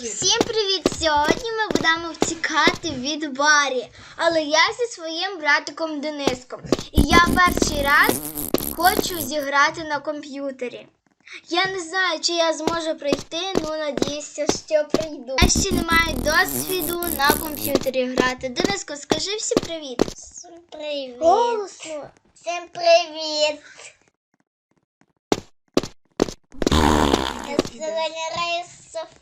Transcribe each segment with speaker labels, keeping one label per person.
Speaker 1: Кажи.
Speaker 2: Всім привіт! Сьогодні ми будемо втікати від Барі. Але я зі своїм братиком Дениском. І я перший раз хочу зіграти на комп'ютері. Я не знаю, чи я зможу пройти, ну надіюся, що прийду. Я ще не маю досвіду на комп'ютері грати. Дениско, скажи всім привіт. Всім привіт. Голосно. Всім привіт. Я сьогодні Софією.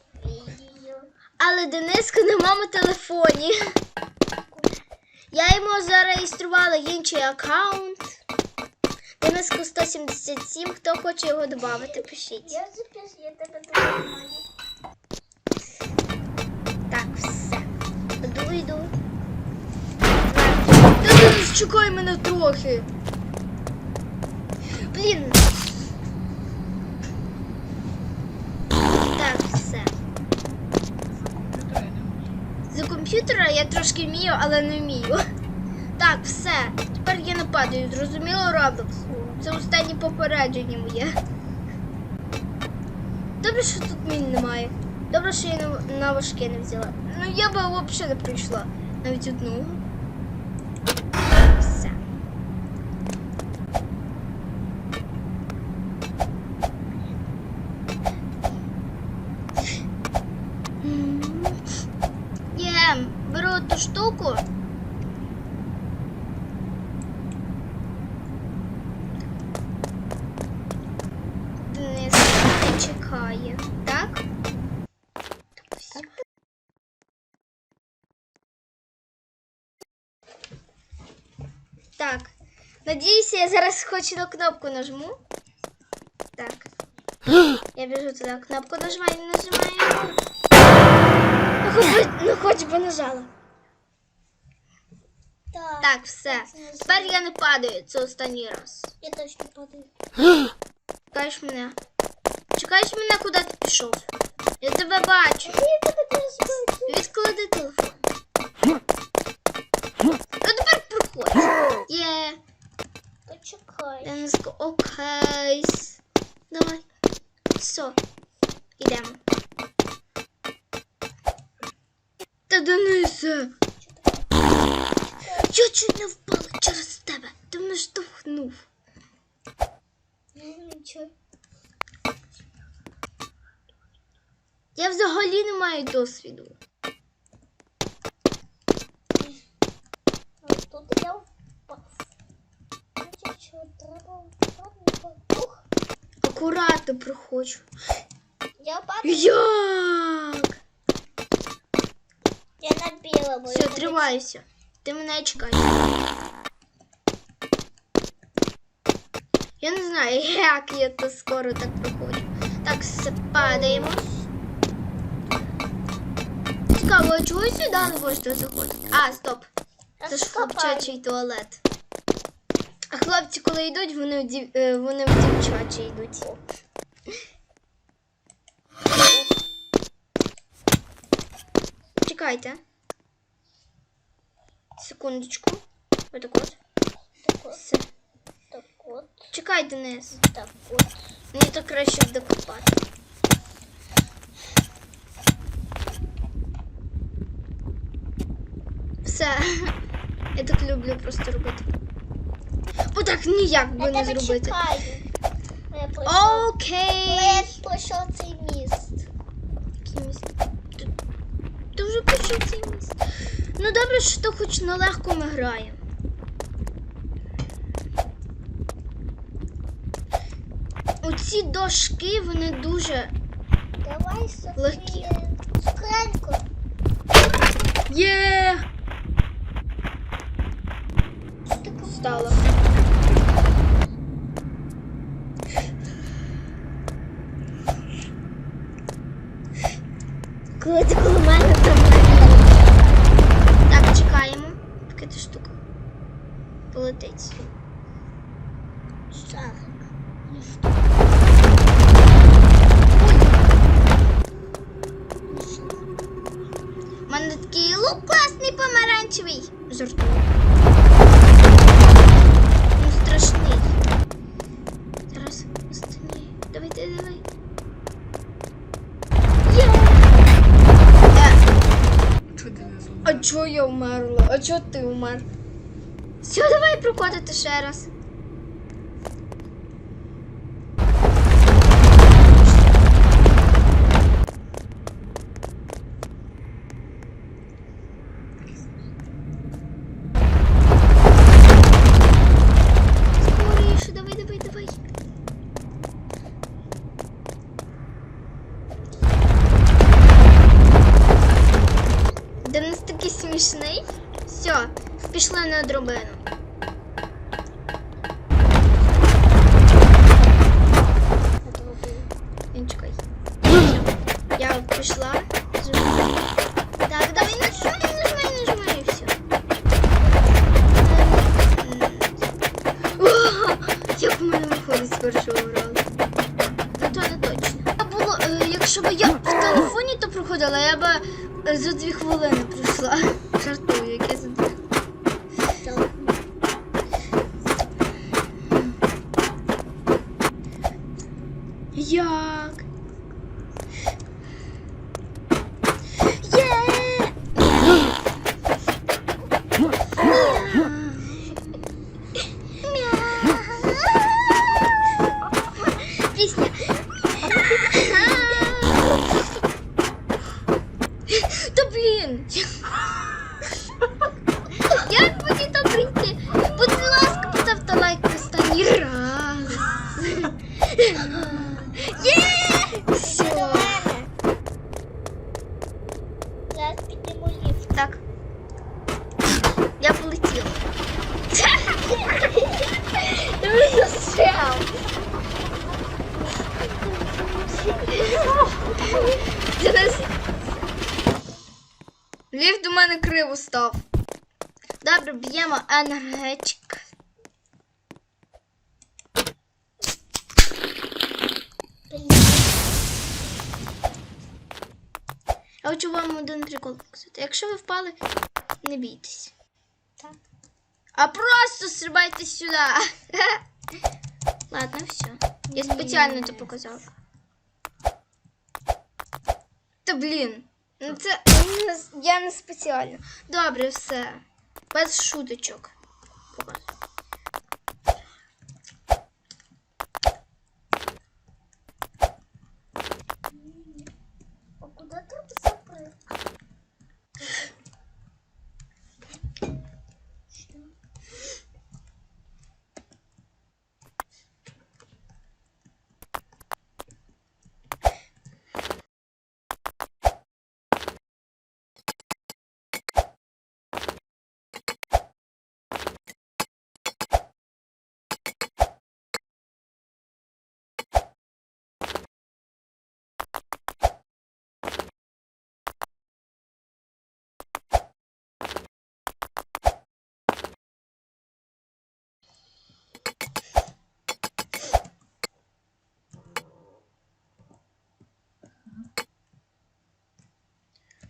Speaker 2: Але Дениска на моєму телефоні. Я йому зареєструвала інший аккаунт. Дениску 177. Хто хоче його додати, пишіть.
Speaker 3: Я запишу, я тебе тримаю.
Speaker 2: Так, все. Йду. Та Денис, чекай мене трохи. Блін. Так, все. За комп'ютера я трошки вмію, але не вмію. Так, все. Тепер я не падаю. Зрозуміло, Roblox? Це останнє попередження моє. Добре, що тут мін немає. Добре, що я на, важке не взяла. Ну я би взагалі не прийшла. Навіть одну. Все. М. Є, беру ту штуку. Не чекає, так? Так. Надіюся, я зараз хоч на кнопку нажму. Так. Я біжу туди, кнопку нажимаю, нажимаю. Ну, хоч ну хоч би нажала.
Speaker 3: Так.
Speaker 2: Так, все. Тепер я не падаю, це останній раз.
Speaker 3: Я точно падаю.
Speaker 2: Чекаєш мене. Чекаєш мене, куди ти пішов? Я тебе бачу.
Speaker 3: Я тебе теж бачу.
Speaker 2: Відклади телефон. Ну тепер проходь. Є.
Speaker 3: Почекай.
Speaker 2: Дениско, окей. Давай. Все. Ідемо. Та Денисе. Я чуть не впала через тебе. Ти мене штовхнув.
Speaker 3: Ну, Нічого.
Speaker 2: Я взагалі не маю досвіду.
Speaker 3: Тут я впав. Що треба. Ух,
Speaker 2: Акуратно проходжу.
Speaker 3: я падаю.
Speaker 2: Як?
Speaker 3: Я на білому.
Speaker 2: Все, тримайся. Ти мене чекай. Я не знаю, як я то скоро так проходжу. Так, все, падаємо. Цікаво, чого сюди не хочете заходити? А, стоп. Це ж хлопчачий туалет. А хлопці, коли йдуть, вони в, дів... е, вони в дівчачі йдуть. Чекайте. Секундочку. Отак от.
Speaker 3: Так от,
Speaker 2: Все.
Speaker 3: так от,
Speaker 2: Чекай, Денис.
Speaker 3: так от.
Speaker 2: Мені так краще докопати. Все. Я так люблю просто робити. Бо так ніяк би не зробити.
Speaker 3: пройшов.
Speaker 2: Окей.
Speaker 3: я пройшов цей міст.
Speaker 2: Який міст? Ти, вже почув цей міст. Ну добре, що хоч на легко ми граємо. Оці дошки, вони дуже
Speaker 3: Давай, Софія.
Speaker 2: Легкі.
Speaker 3: Скриньку.
Speaker 2: Є! з рту. Він страшний. Зараз останній. Давайте, давай. Е! А чого я вмерла? А чого ти умер? Все, давай прокотити ще раз. Денис. Все, пішли на дробину. Як? Ти застряв. Денис. Ліфт у мене криво став. Добре, б'ємо енергетик. Я хочу вам один прикол показати. Якщо ви впали, не бійтесь.
Speaker 3: Так.
Speaker 2: А просто стрибайте сюди. Ладно, все. Я спеціально це показала. Та блін. Ну це не с- я не спеціально. Добре, все. Без шуточок. Показую.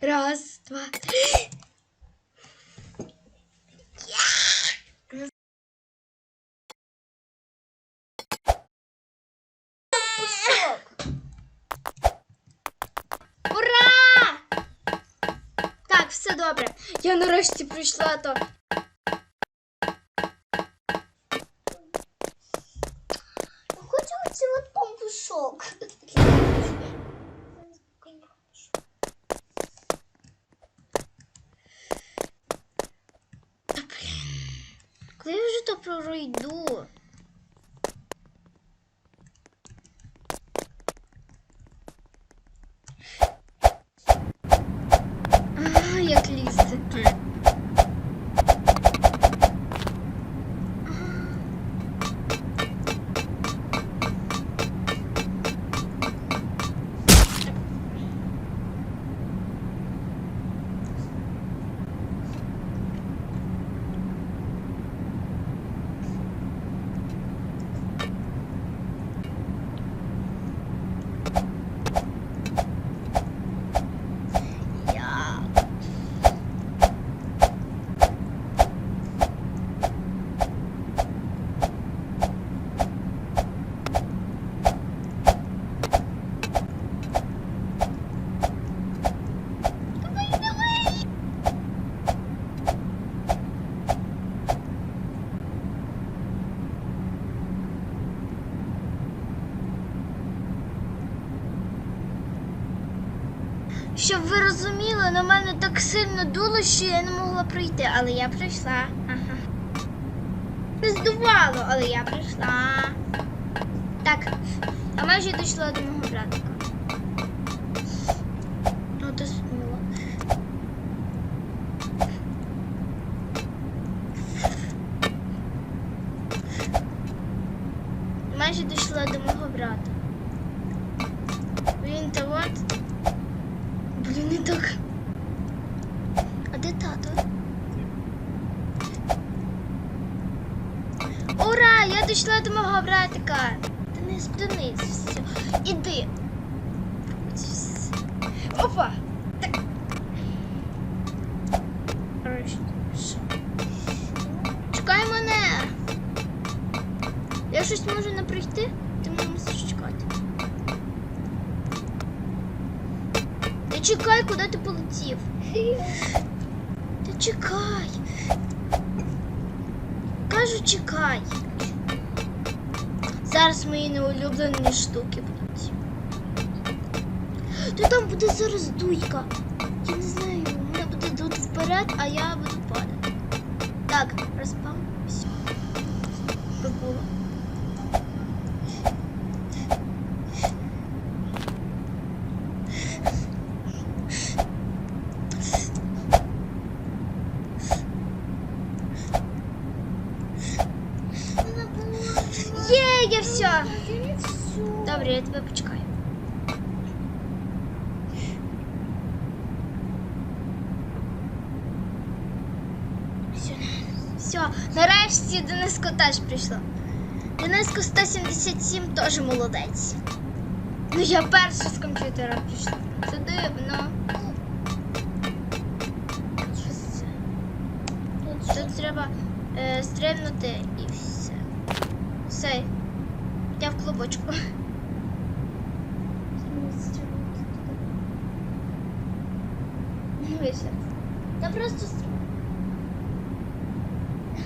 Speaker 2: Раз, два. Ура! Так, все добре. Я нарешті прийшла то. Пройду? Ви розуміли, на мене так сильно дуло, що я не могла пройти, але я прийшла. Ага. Здувало, але я прийшла. Так, а майже дійшла до мого братика. Щось можу не прийти, ти мене мусиш чекати. Ти чекай, куди ти полетів. Ти чекай. Кажу, чекай. Зараз мої неулюблені штуки будуть. То там буде зараз дуйка. Я не знаю, мене буде дути вперед, а я буду я тебе почекаю. Все, нарешті Дениско теж прийшла. Дениско 177 теж молодець. Ну я перша з комп'ютера прийшла. Це дивно. Тут треба е, стрибнути і все. Все. Я в клубочку. Вийшло. Та просто.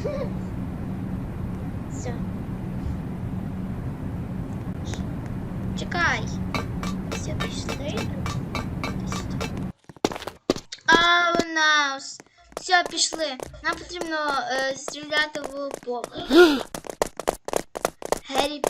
Speaker 2: Все. Чекай. Все, пішли. А у нас. Все, пішли. Нам потрібно е, стріляти в поле. Геррі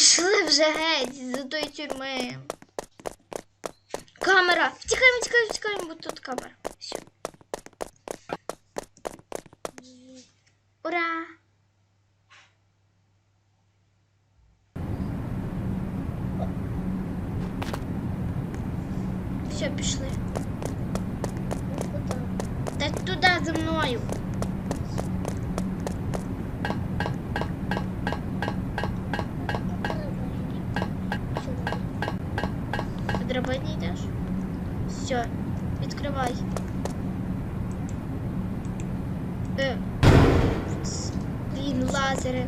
Speaker 2: пішли вже геть з тої тюрми. Камера! Втікаємо, втікаємо, втікаємо, бо тут камера. Все. Ура! Все, пішли. Та туди за мною. По драбині йдеш? Все, відкривай. Е. ц, Блін, лазери.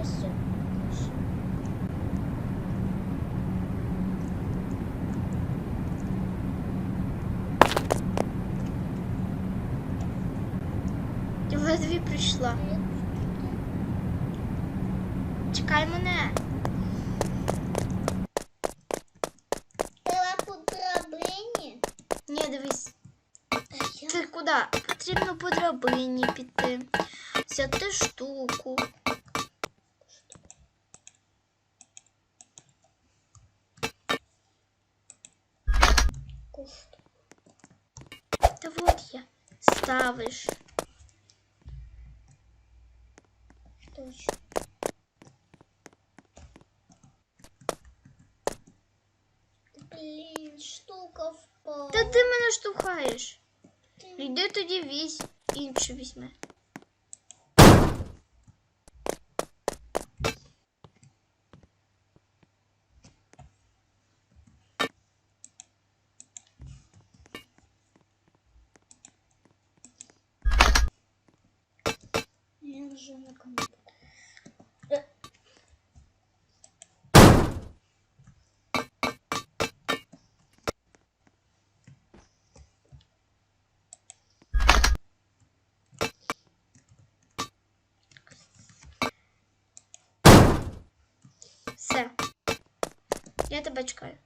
Speaker 3: Ось.
Speaker 2: Я ледве прийшла. Чекай мене.
Speaker 3: Треба по драбині.
Speaker 2: Ні, дивись.
Speaker 3: А
Speaker 2: куди? Потрібно по драбині піти. Взяти штуку. Та вот я. Ставиш.
Speaker 3: Точно. Блін, штука впала.
Speaker 2: Та ти мене штовхаєш.
Speaker 3: Ти-
Speaker 2: Йди тоді візь, інше візьме.
Speaker 3: Я вже на комп'ютері.
Speaker 2: Я тебе чекаю.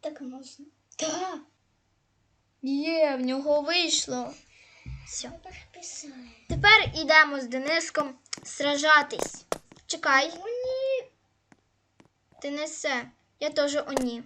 Speaker 3: Так можна.
Speaker 2: Так. Є, в нього вийшло. Все.
Speaker 3: Тепер
Speaker 2: йдемо з Дениском сражатись. Чекай, ти несе. Я теж оні.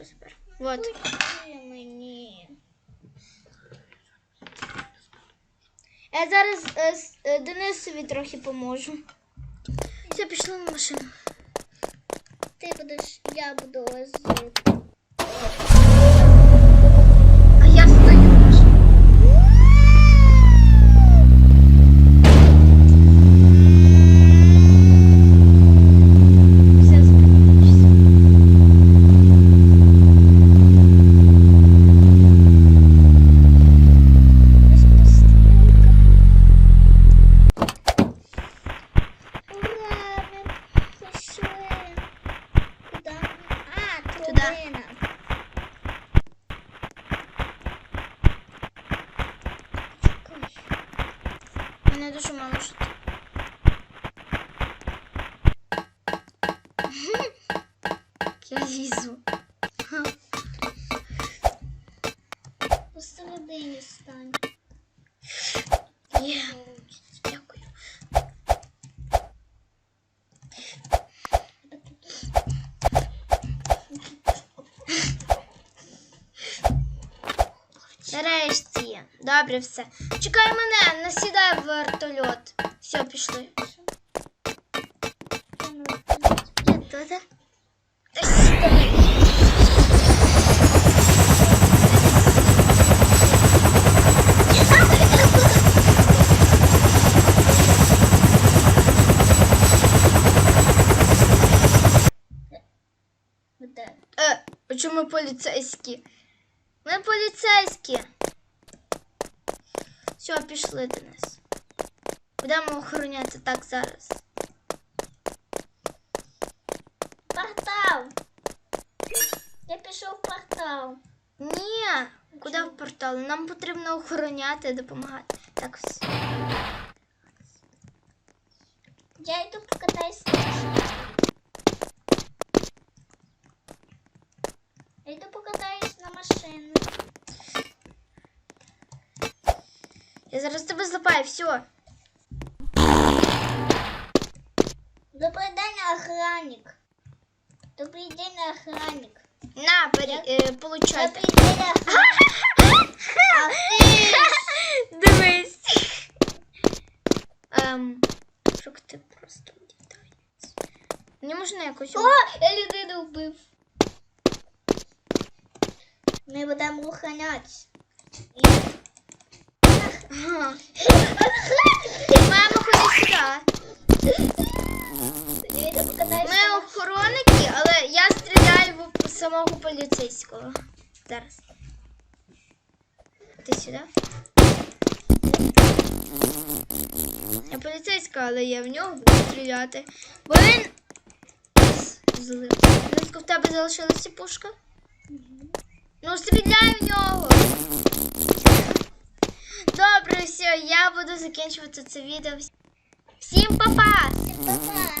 Speaker 2: То супер. Вот.
Speaker 3: Мені.
Speaker 2: Я зараз е, с- е, Денисові трохи поможу. Я пішла на машину.
Speaker 3: Ти будеш, я буду возити.
Speaker 2: Добре, все. Чекай мене, насідай в вертольот. Все, пішли.
Speaker 3: Я розповідаю.
Speaker 2: Та чому поліцейські? Ми поліцейські. Все, пішли Денис. Будемо охороняти так зараз.
Speaker 3: Тепер Я пішов в портал.
Speaker 2: Ні, куди в портал? Нам потрібно охороняти, допомагати. Так, все.
Speaker 3: Я йду покатаюсь на машині. Я йду покатаюсь на машині.
Speaker 2: Я зараз тебе злапаю, все.
Speaker 3: Добрий день, охранник. Добрий день, охранник.
Speaker 2: На, бері, е.
Speaker 3: Добрий день, охранник. А ти?
Speaker 2: Дивись. Ем, щоб ти просто дітається. Не можна якось.
Speaker 3: О, я людину вбив. Ми будемо охранятися.
Speaker 2: Ага. Маємо
Speaker 3: покатаюсь
Speaker 2: Ми охоронники, але я стріляю в самого поліцейського. Зараз. Ти сюди? Я поліцейська, але я в нього буду стріляти. Бо він злив. Близько в тебе залишилася пушка? Ну, стріляй в нього. Добре, все, я буду закінчувати це відео. Всім па-па!
Speaker 3: Па-па.